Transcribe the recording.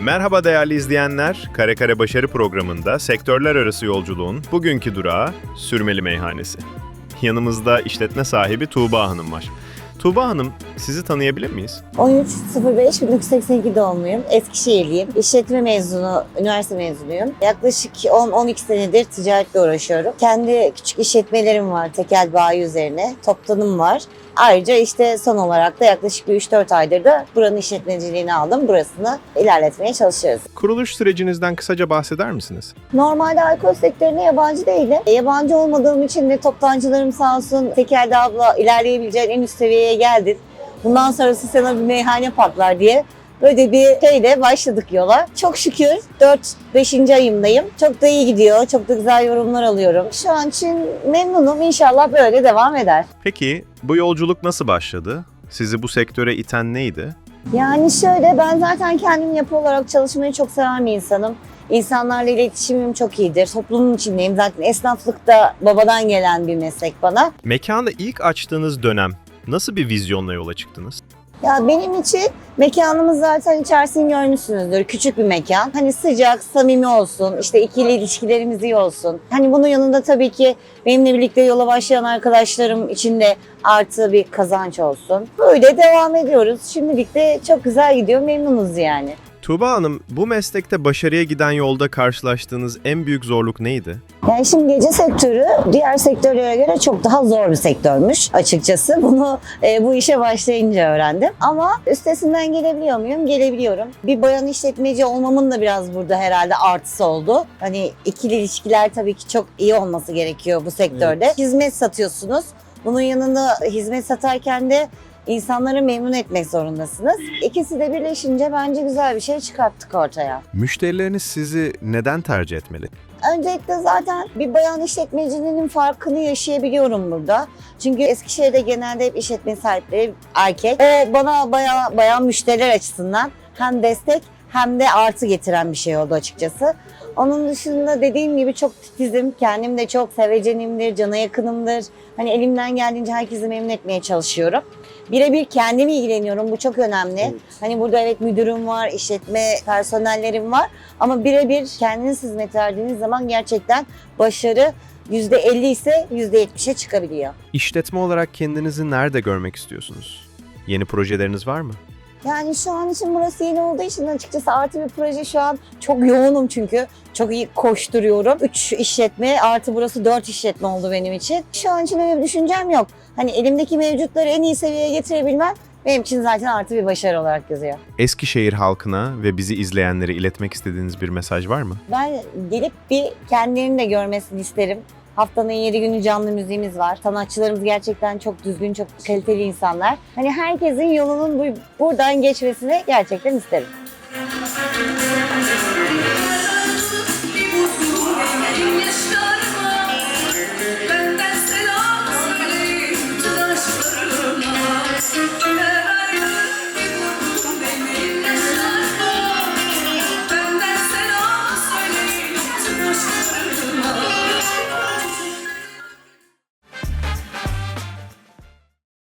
Merhaba değerli izleyenler. Kare Kare Başarı programında sektörler arası yolculuğun bugünkü durağı Sürmeli Meyhanesi. Yanımızda işletme sahibi Tuğba Hanım var. Tuğba Hanım, sizi tanıyabilir miyiz? 13.05 1982 doğumluyum. Eskişehirliyim. İşletme mezunu, üniversite mezunuyum. Yaklaşık 10-12 senedir ticaretle uğraşıyorum. Kendi küçük işletmelerim var tekel bayi üzerine. Toptanım var. Ayrıca işte son olarak da yaklaşık bir 3-4 aydır da buranın işletmeciliğini aldım. Burasını ilerletmeye çalışıyoruz. Kuruluş sürecinizden kısaca bahseder misiniz? Normalde alkol sektörüne yabancı değilim. E, Yabancı olmadığım için de toptancılarım sağ olsun tekelde abla ilerleyebileceğin en üst seviyeye geldin. Bundan sonrası sana bir meyhane patlar diye böyle bir şeyle başladık yola. Çok şükür 4-5. ayımdayım. Çok da iyi gidiyor. Çok da güzel yorumlar alıyorum. Şu an için memnunum. İnşallah böyle devam eder. Peki, bu yolculuk nasıl başladı? Sizi bu sektöre iten neydi? Yani şöyle ben zaten kendim yapı olarak çalışmayı çok seven bir insanım. İnsanlarla iletişimim çok iyidir. Toplumun içindeyim. Zaten esnaflık da babadan gelen bir meslek bana. Mekanı ilk açtığınız dönem nasıl bir vizyonla yola çıktınız? Ya benim için mekanımız zaten içerisini görmüşsünüzdür. Küçük bir mekan. Hani sıcak, samimi olsun. işte ikili ilişkilerimiz iyi olsun. Hani bunun yanında tabii ki benimle birlikte yola başlayan arkadaşlarım için de artı bir kazanç olsun. Böyle devam ediyoruz. Şimdilik de çok güzel gidiyor. Memnunuz yani. Tuğba Hanım, bu meslekte başarıya giden yolda karşılaştığınız en büyük zorluk neydi? Yani şimdi gece sektörü diğer sektörlere göre çok daha zor bir sektörmüş açıkçası. Bunu e, bu işe başlayınca öğrendim. Ama üstesinden gelebiliyor muyum? Gelebiliyorum. Bir bayan işletmeci olmamın da biraz burada herhalde artısı oldu. Hani ikili ilişkiler tabii ki çok iyi olması gerekiyor bu sektörde. Hizmet satıyorsunuz. Bunun yanında hizmet satarken de insanları memnun etmek zorundasınız. İkisi de birleşince bence güzel bir şey çıkarttık ortaya. Müşterileriniz sizi neden tercih etmeli? Öncelikle zaten bir bayan işletmecinin farkını yaşayabiliyorum burada. Çünkü Eskişehir'de genelde hep işletme sahipleri erkek. O bana bayağı bayan müşteriler açısından hem destek hem de artı getiren bir şey oldu açıkçası. Onun dışında dediğim gibi çok titizim. Kendim de çok sevecenimdir, cana yakınımdır. Hani elimden geldiğince herkesi memnun etmeye çalışıyorum. Birebir kendim ilgileniyorum. Bu çok önemli. Hani burada evet müdürüm var, işletme personellerim var. Ama birebir kendiniz hizmet verdiğiniz zaman gerçekten başarı %50 ise %70'e çıkabiliyor. İşletme olarak kendinizi nerede görmek istiyorsunuz? Yeni projeleriniz var mı? Yani şu an için burası yeni olduğu için açıkçası artı bir proje şu an çok yoğunum çünkü. Çok iyi koşturuyorum. 3 işletme artı burası 4 işletme oldu benim için. Şu an için öyle bir düşüncem yok. Hani elimdeki mevcutları en iyi seviyeye getirebilmem benim için zaten artı bir başarı olarak yazıyor. Eskişehir halkına ve bizi izleyenlere iletmek istediğiniz bir mesaj var mı? Ben gelip bir kendilerini de görmesini isterim. Haftanın 7 günü canlı müziğimiz var. Sanatçılarımız gerçekten çok düzgün, çok kaliteli insanlar. Hani herkesin yolunun bu, buradan geçmesini gerçekten isterim.